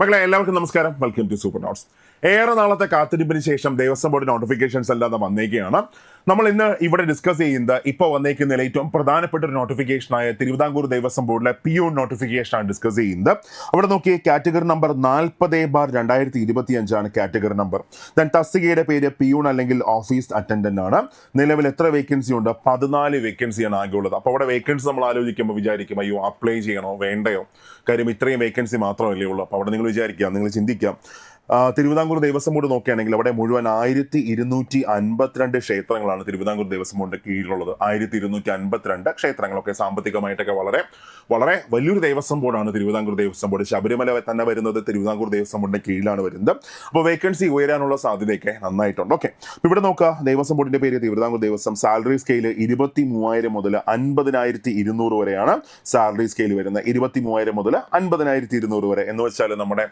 മക്കളെ എല്ലാവർക്കും നമസ്കാരം. വെൽക്കം ടു സൂപ്പർ നോട്ട്സ് ഏറെ നാളത്തെ കാത്തിരിപ്പിന് ശേഷം ദേവസ്വം ബോർഡ് നോട്ടിഫിക്കേഷൻസ് അല്ലാതെ വന്നേക്കുകയാണ് നമ്മൾ ഇന്ന് ഇവിടെ ഡിസ്കസ് ചെയ്യുന്നത് ഇപ്പോൾ വന്നേക്കുന്ന ഏറ്റവും പ്രധാനപ്പെട്ട ഒരു നോട്ടിഫിക്കേഷനായ തിരുവിതാംകൂർ ദേവസ്വം ബോർഡിലെ പി യു നോട്ടിഫിക്കേഷനാണ് ഡിസ്കസ് ചെയ്യുന്നത്. അവിടെ നോക്കിയ കാറ്റഗറി നമ്പർ നാൽപ്പത് ബാർ രണ്ടായിരത്തി ഇരുപത്തി അഞ്ചാണ് കാറ്റഗറി നമ്പർ ദെൻ തസ്തികയുടെ പേര് പിയൂൺ അല്ലെങ്കിൽ ഓഫീസ് അറ്റൻഡന്റ് ആണ്. നിലവിൽ എത്ര വേക്കൻസി ഉണ്ട്? പതിനാല് വേക്കൻസിയാണ് ആകെ ഉള്ളത് അപ്പോൾ അവിടെ വേക്കൻസി നമ്മൾ ആലോചിക്കുമ്പോൾ വിചാരിക്കും അയ്യോ അപ്ലൈ ചെയ്യണോ? വേണ്ടയോ? കാര്യം ഇത്രയും വേക്കൻസി മാത്രമല്ലേ ഉള്ളൂ. അപ്പോൾ അവിടെ നിങ്ങൾ വിചാരിക്കുക നിങ്ങൾ ചിന്തിക്കാം. തിരുവിതാംകൂർ ദേവസ്വം ബോർഡ് നോക്കുകയാണെങ്കിൽ അവിടെ മുഴുവൻ ആയിരത്തി ഇരുന്നൂറ്റി അൻപത്തിരണ്ട് ക്ഷേത്രങ്ങളാണ് തിരുവിതാംകൂർ ദേവസ്വം ബോർഡിന്റെ കീഴിലുള്ളത്. ആയിരത്തി ഇരുന്നൂറ്റി അൻപത്തിരണ്ട് ക്ഷേത്രങ്ങളൊക്കെ സാമ്പത്തികമായിട്ടൊക്കെ വളരെ വളരെ വലിയൊരു ദേവസ്വം ബോർഡാണ് തിരുവിതാംകൂർ ദേവസ്വം ബോർഡ്. ശബരിമല തന്നെ വരുന്നത് തിരുവിതാംകൂർ ദേവസ്വം ബോർഡിന്റെ കീഴിലാണ് വരുന്നത്. അപ്പോൾ വേക്കൻസി ഉയരാനുള്ള സാധ്യതയൊക്കെ നന്നായിട്ടുണ്ട്. ഓക്കെ. ഇവിടെ നോക്കുക ദേവസ്വം ബോർഡിന്റെ പേര് തിരുവിതാംകൂർ ദേവസ്വം സാലറി സ്കെയിൽ ഇരുപത്തി മൂവായിരം മുതൽ അൻപതിനായിരത്തി ഇരുന്നൂറ് വരെയാണ് സാലറി സ്കെയിൽ വരുന്നത്. ഇരുപത്തി മൂവായിരം മുതൽ അൻപതിനായിരത്തി ഇരുന്നൂറ് വരെ. എന്ന് വെച്ചാൽ നമ്മുടെ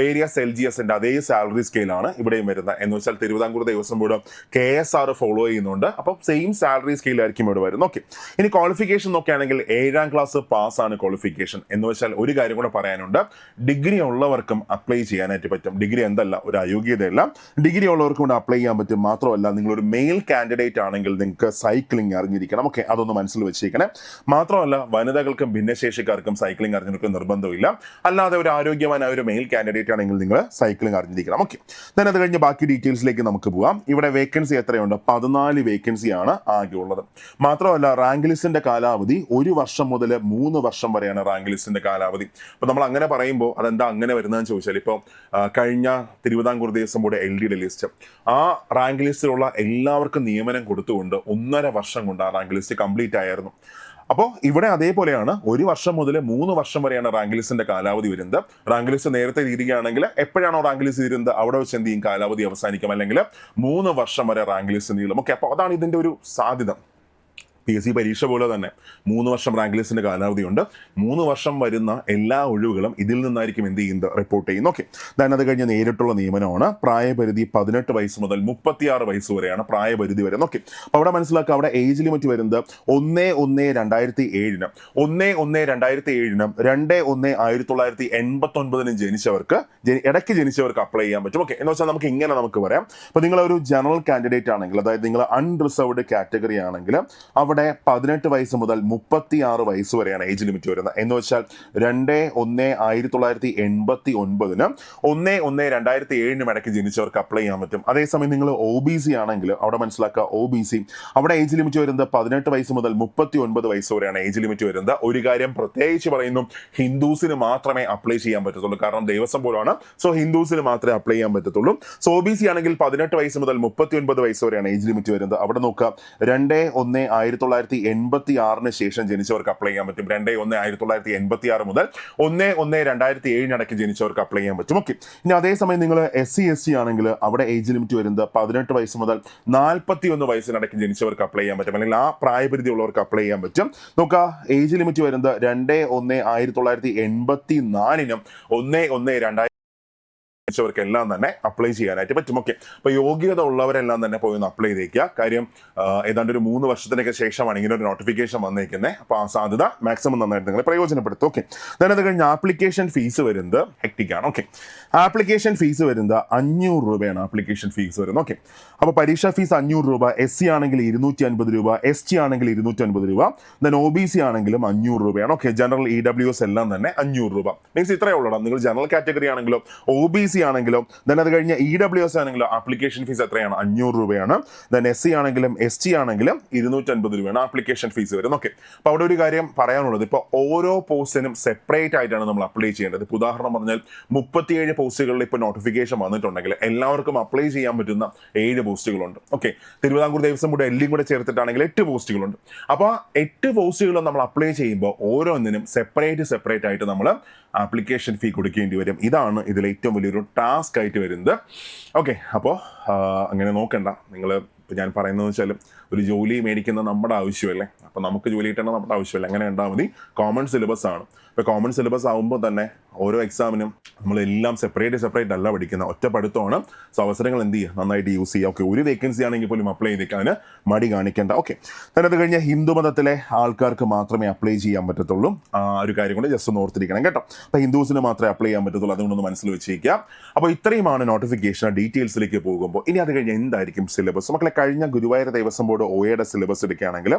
വേരിയസ് എൽ ജി എസിന്റെ അതേ സാലറി സ്കെയിലാണ് ഇവിടെയും വരുന്നത്. എന്ന് വെച്ചാൽ Thiruvithamkoor Devaswom board K S R follow ചെയ്യുന്നുണ്ട്. അപ്പം സെയിം സാലറി സ്കെയിലായിരിക്കും ഇവിടെ വരുന്നത്. ഓക്കെ ഇനി ക്വാളിഫിക്കേഷൻ നോക്കുകയാണെങ്കിൽ ഏഴാം ക്ലാസ് പാസ് ആണ് ക്വാളിഫിക്കേഷൻ എന്ന് വെച്ചാൽ ഒരു കാര്യം കൂടെ പറയാനുണ്ട്. ഡിഗ്രി ഉള്ളവർക്കും അപ്ലൈ ചെയ്യാനായിട്ട് പറ്റും. ഡിഗ്രി എന്തല്ല ഒരു അയോഗ്യതയല്ല. ഡിഗ്രി ഉള്ളവർക്കും കൂടെ അപ്ലൈ ചെയ്യാൻ പറ്റും. മാത്രമല്ല നിങ്ങളൊരു മെയിൽ കാൻഡിഡേറ്റ് ആണെങ്കിൽ നിങ്ങൾക്ക് സൈക്ലിംഗ് അറിഞ്ഞിരിക്കണം. ഓക്കെ അതൊന്ന് മനസ്സിൽ വെച്ചേക്കണേ. മാത്രമല്ല വനിതകൾക്കും ഭിന്നശേഷിക്കാർക്കും സൈക്ലിംഗ് അറിഞ്ഞിരിക്കും നിർബന്ധമില്ല അല്ലാതെ ഒരു ആരോഗ്യവാനായ ഒരു മെയിൽ കാൻഡിഡേറ്റ് ആണെങ്കിൽ നിങ്ങൾ സൈക്ലിംഗ് അറിഞ്ഞിരിക്കണം. ഓക്കെ ദൻ അത് കഴിഞ്ഞ് ബാക്കി ഡീറ്റെയിൽസിലേക്ക് നമുക്ക് പോവാം. ഇവിടെ വേക്കൻസി എത്രയുണ്ട്? പതിനാല് വേക്കൻസിയാണ് ആകെ ഉള്ളത് മാത്രമല്ല റാങ്ക് ലിസ്റ്റിന്റെ കാലാവധി ഒരു വർഷം മുതൽ മൂന്ന് വർഷം വരെയാണ് റാങ്ക് ലിസ്റ്റിന്റെ കാലാവധി. അപ്പോൾ നമ്മൾ അങ്ങനെ പറയുമ്പോൾ അതെന്താ അങ്ങനെ വരുന്നതെന്ന് ചോദിച്ചാൽ ഇപ്പോൾ കഴിഞ്ഞ തിരുവിതാംകൂർ ദേവസ്വം ബോർഡ് എൽ ഡിയുടെ ലിസ്റ്റ് ആ റാങ്ക് ലിസ്റ്റിലുള്ള എല്ലാവർക്കും നിയമനം കൊടുത്തുകൊണ്ട് ഒന്നര വർഷം കൊണ്ട് ആ റാങ്ക് ലിസ്റ്റ് കംപ്ലീറ്റ് ആയിരുന്നു. അപ്പോൾ ഇവിടെ അതേപോലെയാണ് ഒരു വർഷം മുതൽ മൂന്ന് വർഷം വരെയാണ് റാങ്ക് ലിസ്റ്റിന്റെ കാലാവധി വരുന്നത്. റാങ്ക് ലിസ്റ്റ് നേരത്തെ തീരുകയാണെങ്കിൽ എപ്പോഴാണോ റാങ്ക് ലിസ്റ്റ് തീരുന്നത് അവിടെ വെച്ച് എന്ത് ചെയ്യും? കാലാവധി അവസാനിക്കും. അല്ലെങ്കിൽ മൂന്ന് വർഷം വരെ റാങ്ക് ലിസ്റ്റ് നീളും. ഓക്കെ അപ്പോൾ അതാണ് ഇതിന്റെ ഒരു സാധ്യത. പി എസ് സി പരീക്ഷ പോലെ തന്നെ മൂന്ന് വർഷം റാങ്ക് ലിസ്റ്റിന്റെ കാലാവധിയുണ്ട്. മൂന്ന് വർഷം വരുന്ന എല്ലാ ഒഴിവുകളും ഇതിൽ നിന്നായിരിക്കും എന്ത് ചെയ്യുന്നത്? റിപ്പോർട്ട് ചെയ്യുന്നത്. ഓക്കെ ദാൻ അത് കഴിഞ്ഞ് നേരിട്ടുള്ള നിയമനമാണ്. പ്രായപരിധി പതിനെട്ട് വയസ്സ് മുതൽ മുപ്പത്തിയാറ് വയസ്സ് വരെയാണ് പ്രായപരിധി വരെ ഓക്കെ അപ്പോൾ അവിടെ മനസ്സിലാക്കുക അവിടെ ഏജ് ലിമിറ്റ് വരുന്നത് ഒന്ന് ഒന്ന് രണ്ടായിരത്തി ഏഴിന് ഒന്ന് ഒന്ന് രണ്ടായിരത്തി ഏഴിനും രണ്ട് ഒന്ന് ആയിരത്തി തൊള്ളായിരത്തി എൺപത്തി ഒൻപതിനും ജനിച്ചവർക്ക് ഇടയ്ക്ക് ജനിച്ചവർക്ക് അപ്ലൈ ചെയ്യാൻ പറ്റും. ഓക്കെ എന്ന് വെച്ചാൽ നമുക്ക് ഇങ്ങനെ നമുക്ക് പറയാം അപ്പോൾ നിങ്ങളൊരു ജനറൽ കാൻഡിഡേറ്റ് ആണെങ്കിൽ അതായത് നിങ്ങൾ അൺറിസർവ്ഡ് കാറ്റഗറി ആണെങ്കിൽ അവിടെ പതിനെട്ട് വയസ്സ് മുതൽ മുപ്പത്തി ആറ് വയസ്സ് വരെയാണ് ഏജ് ലിമിറ്റ് വരുന്നത്. എന്ന് വെച്ചാൽ രണ്ട് ഒന്ന് ആയിരത്തി തൊള്ളായിരത്തി എൺപത്തി ഒൻപതിന് ഒന്ന് ഒന്ന് രണ്ടായിരത്തി ഏഴിനും ഇടയ്ക്ക് ജനിച്ചവർക്ക് അപ്ലൈ ചെയ്യാൻ പറ്റും. അതേസമയം നിങ്ങൾ ഒ ബി സി ആണെങ്കിൽ അവിടെ മനസ്സിലാക്കുക ഒ ബി സി അവിടെ ഏജ് ലിമിറ്റ് വരുന്നത് പതിനെട്ട് വയസ്സ് മുതൽ മുപ്പത്തി ഒൻപത് വയസ്സ് വരെയാണ് ഏജ് ലിമിറ്റ് വരുന്നത്. ഒരു കാര്യം പ്രത്യേകിച്ച് പറയുന്നു ഹിന്ദുസിന് മാത്രമേ അപ്ലൈ ചെയ്യാൻ പറ്റത്തുള്ളൂ. കാരണം ദേവസ്വം പോലാണ് സോ ഹിന്ദുസിന് മാത്രമേ അപ്ലൈ ചെയ്യാൻ പറ്റത്തുള്ളൂ. സോ ഒ ബി സി ആണെങ്കിൽ പതിനെട്ട് വയസ്സ് മുതൽ മുപ്പത്തി ഒൻപത് വയസ്സ് വരെയാണ് ഏജ് ലിമിറ്റ് വരുന്നത്. അവിടെ നോക്കുക രണ്ട് ഒന്ന് ആയിരത്തി തൊള്ളായിരത്തി എൺപത്തി ആറിന് ശേഷം ജനിച്ചവർക്ക് അപ്ലൈ ചെയ്യാൻ പറ്റും. രണ്ട് ഒന്ന് ആയിരത്തി തൊള്ളായിരത്തി എൺപത്തി ആറ് മുതൽ ഒന്ന് ഒന്ന് രണ്ടായിരത്തി ഏഴിനടക്ക് ജനിച്ചവർക്ക് അപ്ലൈ ചെയ്യാൻ പറ്റും. ഓക്കെ ഇനി അതേസമയം നിങ്ങൾ എസ് സി എസ് സി ആണെങ്കിൽ അവിടെ ഏജ് ലിമിറ്റ് വരുന്നത് പതിനെട്ട് വയസ്സ് മുതൽ നാൽപ്പത്തി ഒന്ന് വയസ്സിനടക്ക് ജനിച്ചവർക്ക് അപ്ലൈ ചെയ്യാൻ പറ്റും. അല്ലെങ്കിൽ ആ പ്രായപരിധി ഉള്ളവർക്ക് അപ്ലൈ ചെയ്യാൻ പറ്റും. നോക്കുക ഏജ് ലിമിറ്റ് വരുന്നത് രണ്ട് ഒന്ന് ആയിരത്തി തൊള്ളായിരത്തി എൺപത്തി നാലിനും ഒന്ന് ഒന്ന് രണ്ടായിരത്തി ർക്ക് എല്ലാം തന്നെ അപ്ലൈ ചെയ്യാനായിട്ട് പറ്റും. ഓക്കെ അപ്പൊ യോഗ്യത ഉള്ളവരെല്ലാം തന്നെ പോയി ഒന്ന് അപ്ലൈ ചെയ്തേക്കുക. കാര്യം ഏതാണ്ട് ഒരു മൂന്ന് വർഷത്തിനൊക്കെ ശേഷമാണ് ഇങ്ങനെ ഒരു നോട്ടിഫിക്കേഷൻ വന്നേക്കുന്നത് അപ്പൊ ആ സാധ്യത മാക്സിമം നന്നായിട്ട് നിങ്ങൾ പ്രയോജനപ്പെടുത്തും. ഓക്കെ അത് കഴിഞ്ഞ ആപ്ലിക്കേഷൻ ഫീസ് വരുന്നത് ഹെക്ടിക്കാണ് ഓക്കെ ആപ്ലിക്കേഷൻ ഫീസ് വരുന്നത് അഞ്ഞൂറ് രൂപയാണ് ആപ്ലിക്കേഷൻ ഫീസ് വരുന്നത്. ഓക്കെ അപ്പോൾ പരീക്ഷാ ഫീസ് അഞ്ഞൂറ് രൂപ എസ് സി ആണെങ്കിൽ ഇരുന്നൂറ്റി അൻപത് രൂപ എസ് ടി ആണെങ്കിൽ ഇരുന്നൂറ്റി അൻപത് രൂപ ദെൻ ഒ ബി സി ആണെങ്കിലും അഞ്ഞൂറ് രൂപയാണ്. Okay general E W S എല്ലാം തന്നെ അഞ്ഞൂറ് രൂപ. മീൻസ് ഇത്രയേ ഉള്ളൂ. നിങ്ങൾ ജനറൽ കാറ്റഗറി ആണെങ്കിലും ഒ ബി സി ആണെങ്കിലോ ദെൻ അത് കഴിഞ്ഞ് ഇ ഡബ്ല്യു എസ് ആണെങ്കിലോ ആപ്ലിക്കേഷൻ ഫീസ് എത്രയാണ്? അഞ്ഞൂറ് രൂപയാണ്. ദെൻ എസ് സി ആണെങ്കിലും എസ് ടി ആണെങ്കിലും ഇരുന്നൂറ്റി അൻപത് രൂപയാണ് ആപ്ലിക്കേഷൻ ഫീസ് വരുന്നത്. ഓക്കെ അപ്പോൾ അവിടെ ഒരു കാര്യം പറയാനുള്ളത്. ഇപ്പോൾ ഓരോ പോസ്റ്റിനും സെപ്പറേറ്റ് ആയിട്ടാണ് നമ്മൾ അപ്ലൈ ചെയ്യേണ്ടത്. ഇപ്പോൾ ഉദാഹരണം പറഞ്ഞാൽ മുപ്പത്തിയേഴ് പോസ്റ്റുകളിൽ ഇപ്പോൾ നോട്ടിഫിക്കേഷൻ വന്നിട്ടുണ്ടെങ്കിൽ എല്ലാവർക്കും അപ്ലൈ ചെയ്യാൻ പറ്റുന്ന ഏഴ് പോസ്റ്റുകളുണ്ട് ഓക്കെ തിരുവിതാംകൂർ ദേവസ്വം കൂടെ എല്ലാം കൂടെ ചേർത്തിട്ടാണെങ്കിൽ എട്ട് പോസ്റ്റുകളുണ്ട് അപ്പോൾ എട്ട് പോസ്റ്റുകളും നമ്മൾ അപ്ലൈ ചെയ്യുമ്പോൾ ഓരോന്നിനും സെപ്പറേറ്റ് സെപ്പറേറ്റ് ആയിട്ട് നമ്മൾ ആപ്ലിക്കേഷൻ ഫീ കൊടുക്കേണ്ടി വരും. ഇതാണ് ഇതിൽ ഏറ്റവും വലിയൊരു ടാസ്ക് ആയിട്ട് വരുന്നത്. ഓക്കെ അപ്പോൾ അങ്ങനെ നോക്കണ്ട. നിങ്ങൾ ഇപ്പം ഞാൻ പറയുന്നത് വെച്ചാൽ ഒരു ജോലി മേടിക്കുന്ന നമ്മുടെ ആവശ്യമല്ലേ? അപ്പോൾ നമുക്ക് ജോലി കിട്ടേണ്ടത് നമ്മുടെ ആവശ്യമല്ല? അങ്ങനെ ഉണ്ടാൽ മതി. കോമൺ സിലബസ് ആണ്. ഇപ്പോൾ കോമൺ സിലബസ് ആകുമ്പോൾ തന്നെ ഓരോ എക്സാമിനും നമ്മളെല്ലാം സെപ്പറേറ്റ് സെപ്പറേറ്റ് അല്ല പഠിക്കുന്നത് ഒറ്റ പഠിത്തമാണ്. സോ അവസരങ്ങൾ എന്ത് ചെയ്യുക? നന്നായിട്ട് യൂസ് ചെയ്യുക. ഓക്കെ ഒരു വേക്കൻസി ആണെങ്കിൽ പോലും അപ്ലൈ ചെയ്തേക്കാൻ മടി കാണിക്കേണ്ട. ഓക്കെ തന്നെ അത് ഹിന്ദു മതത്തിലെ ആൾക്കാർക്ക് മാത്രമേ അപ്ലൈ ചെയ്യാൻ പറ്റത്തുള്ളൂ. ആ ഒരു കാര്യം കൊണ്ട് ജസ്റ്റ് ഒന്ന് ഓർത്തിരിക്കണം കേട്ടോ. അപ്പോൾ ഹിന്ദുസിന് മാത്രമേ അപ്ലൈ ചെയ്യാൻ പറ്റത്തുള്ളൂ. അതുകൊണ്ടൊന്ന് മനസ്സിൽ വെച്ചിരിക്കുക അപ്പോൾ ഇത്രയുമാണ് നോട്ടിഫിക്കേഷൻ ഡീറ്റെയിൽസിലേക്ക് പോകുമ്പോൾ ഇനി അത് കഴിഞ്ഞ് എന്തായിരിക്കും സിലബസ് മക്കളെ കഴിഞ്ഞ ഗുരുവായൂർ ദേവസ്വം ബോർഡ് ഒയുടെ സിലബസ് എടുക്കുകയാണെങ്കിൽ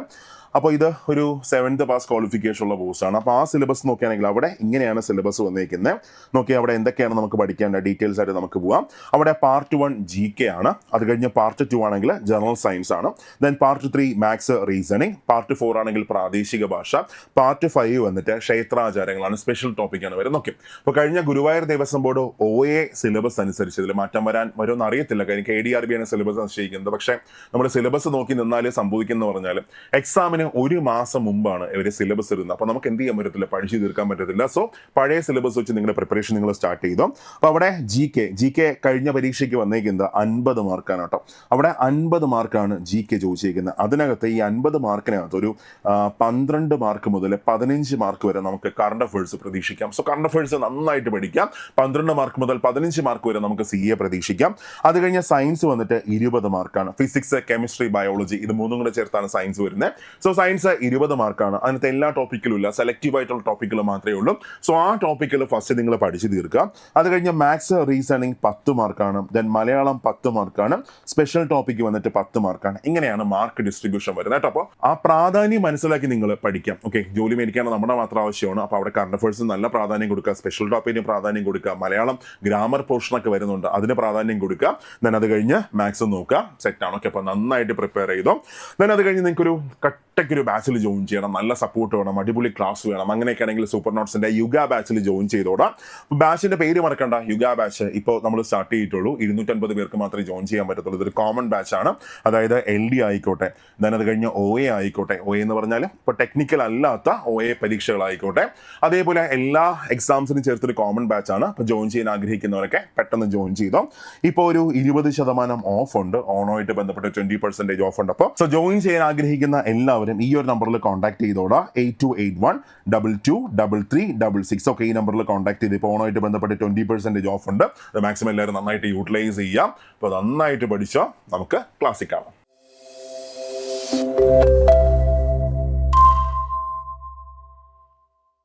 അപ്പോൾ ഇത് ഒരു സെവൻത്ത് പാസ് ക്വാളിഫിക്കേഷൻ ഉള്ള കോഴ്സാണ് അപ്പോൾ ആ സിലബസ് നോക്കുകയാണെങ്കിൽ അവിടെ ഇങ്ങനെയാണ് സിലബസ് വന്നിരിക്കുന്നത് നോക്കി അവിടെ എന്തൊക്കെയാണ് നമുക്ക് പഠിക്കേണ്ട? ഡീറ്റെയിൽസ് ആയിട്ട് നമുക്ക് പോവാം. അവിടെ പാർട്ട് വൺ ജി കെ ആണ്. അത് കഴിഞ്ഞ് പാർട്ട് ടു ആണെങ്കിൽ ജനറൽ സയൻസ് ആണ്. Then part three maths reasoning part four ആണെങ്കിൽ പ്രാദേശിക ഭാഷ. പാർട്ട് ഫൈവ് വന്നിട്ട് ക്ഷേത്രാചാരങ്ങളാണ്. സ്പെഷ്യൽ ടോപ്പിക്കാണ് വരുന്നത് ഓക്കെ അപ്പോൾ കഴിഞ്ഞ Guruvayur Devaswom board O A syllabus അനുസരിച്ച് ഇതിൽ മാറ്റം വരാൻ വരുമെന്ന് അറിയത്തില്ല. കാര്യം കെ ഡി ആർ ബി ആണ് സിലബസ് നിശ്ചയിക്കുന്നത്. പക്ഷേ നമ്മൾ സിലബസ് നോക്കി നിന്നാലേ സംഭവിക്കുന്നു പറഞ്ഞാൽ എക്സാമിന് ഒരു മാസം മുമ്പാണ് ഇവർ സിലബസ് ഇടുന്നത്. അപ്പോൾ നമുക്ക് എന്ത് ചെയ്യാൻ പറ്റത്തില്ല? പഠിച്ചു തീർക്കാൻ പറ്റത്തില്ല. സോ പഴയ സിലബസ് വെച്ച് നിങ്ങളുടെ പ്രിപ്പറേഷൻ നിങ്ങൾ സ്റ്റാർട്ട് ചെയ്തു. അപ്പോൾ അവിടെ ജി കെ ജി കെ കഴിഞ്ഞ പരീക്ഷയ്ക്ക് വന്നേക്കുന്നത് അൻപത് മാർക്കാണ് കേട്ടോ. അവിടെ അൻപത് മാർക്കാണ് ജി കെ ചോദിച്ചിരിക്കുന്നത് അതിനകത്ത് ഈ അൻപത് മാർക്കിനകത്ത് ഒരു പന്ത്രണ്ട് മാർക്ക് മുതൽ പതിനഞ്ച് മാർക്ക് വരെ നമുക്ക് കറണ്ട് അഫേഴ്സ് പ്രതീക്ഷിക്കാം. സോ കറണ്ട് അഫേഴ്സ് നന്നായിട്ട് പഠിക്കാം. പന്ത്രണ്ട് മാർക്ക് മുതൽ പതിനഞ്ച് മാർക്ക് വരെ നമുക്ക് സി എ പ്രതീക്ഷിക്കാം. അത് കഴിഞ്ഞ സയൻസ് വന്നിട്ട് ഇരുപത് മാർക്കാണ് ഫിസിക്സ് കെമിസ്ട്രി ബയോളജി ഇത് മൂന്നും കൂടെ ചേർത്താണ് സയൻസ് വരുന്നത്. സോ സയൻസ് ഇരുപത് മാർക്കാണ്. അതിനകത്ത് എല്ലാ ടോപ്പിക്കിലും ഇല്ല. സെലക്റ്റീവ് ആയിട്ടുള്ള ടോപ്പിക്കുകൾ മാത്രമേ ഉള്ളൂ. സോ ആ ടോപ്പിക്കിൽ ഫസ്റ്റ് നിങ്ങൾ പഠിച്ചു തീർക്കുക. അത് കഴിഞ്ഞ് മാത്സ് റീസണിങ് പത്ത് മാർക്കാണ്. ദെൻ മലയാളം പത്ത് മാർക്കാണ്. സ്പെഷ്യൽ ടോപ്പിക്ക് വന്നിട്ട് പത്ത് മാർക്കാണ്. ഇങ്ങനെയാണ് മാർക്ക് ഡിസ്ട്രിബ്യൂഷൻ വരുന്നത് കേട്ടോ. അപ്പോൾ ആ പ്രാധാന്യം മനസ്സിലാക്കി നിങ്ങൾ പഠിക്കാം. ഓക്കെ ജോലി മേടിക്കാൻ നമ്മുടെ മാത്രം ആവശ്യമാണ്. അപ്പോൾ അവിടെ കറണ്ട് അഫേഴ്സ് നല്ല പ്രാധാന്യം കൊടുക്കുക. സ്പെഷ്യൽ ടോപ്പിക്കിന് പ്രാധാന്യം കൊടുക്കുക. മലയാളം ഗ്രാമർ പോർഷനൊക്കെ വരുന്നുണ്ട്. അതിന് പ്രാധാന്യം കൊടുക്കുക. ദെൻ അത് കഴിഞ്ഞ് മാത്സ് നോക്കുക. സെറ്റ് സെറ്റാണ് ഓക്കെ അപ്പോൾ നന്നായിട്ട് പ്രിപ്പയർ ചെയ്തോ. ദെൻ അത് കഴിഞ്ഞ് നിങ്ങൾക്കൊരു കട്ടയ്ക്കൊരു ബാച്ചിൽ ജോയിൻ ചെയ്യണം നല്ല സപ്പോർട്ട് വേണം അടിപൊളി ക്ലാസ് വേണം അങ്ങനെയൊക്കെ ആണെങ്കിൽ സൂപ്പർ നോട്ട്സിന്റെ യുഗ ബാച്ചിൽ ജോയിൻ ചെയ്തോടാം. ബാച്ചിന്റെ പേര് മറക്കണ്ട യുഗ ബാച്ച് ഇപ്പോൾ നമ്മൾ സ്റ്റാർട്ട് ചെയ്തിട്ടുള്ളൂ. ഇരുന്നൂറ്റൻപത് പേർക്ക് മാത്രമേ ജോയിൻ ചെയ്യാൻ പറ്റത്തുള്ളൂ. ഇതൊരു കോമൺ ബാച്ചാണ് അതായത് എൽ ഡി ആയിക്കോട്ടെ ദാൻ അത് കഴിഞ്ഞ് ഒ എ ആയിക്കോട്ടെ. ഒ എന്ന് പറഞ്ഞാൽ ഇപ്പോൾ ടെക്നിക്കൽ അല്ലാത്ത ഒ എ പരീക്ഷകളായിക്കോട്ടെ. അതേപോലെ എല്ലാ എക്സാംസിനും ചേർത്തൊരു കോമൺ ബാച്ചാണ് അപ്പോൾ ജോയിൻ ചെയ്യാൻ ആഗ്രഹിക്കുന്നവരൊക്കെ പെട്ടെന്ന് ജോയിൻ ചെയ്തോ. ഇപ്പോൾ ഒരു ഇരുപത് ശതമാനം ഓഫ് ഉണ്ട്. ഓണമായിട്ട് ബന്ധപ്പെട്ട് ട്വന്റി പെർസെന്റേജ് ഓഫ് ഉണ്ട്. അപ്പോൾ സോ ജോയിൻ ചെയ്യാൻ ആഗ്രഹിക്കുന്ന എല്ലാവരും ഈ ഒരു നമ്പറിൽ contact ചെയ്തോടാ. Eight two eight one double two double three double six ഒക്കെ ഈ നമ്പറിൽ കോൺടാക്ട് ചെയ്ത് ഇപ്പോൾ ഓണമായിട്ട് ബന്ധപ്പെട്ട് ട്വന്റി പെർസെന്റേജ് ഓഫ് ഉണ്ട്. അത് മാക്സിമം എല്ലാവരും നന്നായിട്ട് യൂട്ടിലൈസ് ചെയ്യാം. അപ്പോൾ നന്നായിട്ട് പഠിച്ചോ. നമുക്ക് ക്ലാസ്സിൽ കാണാം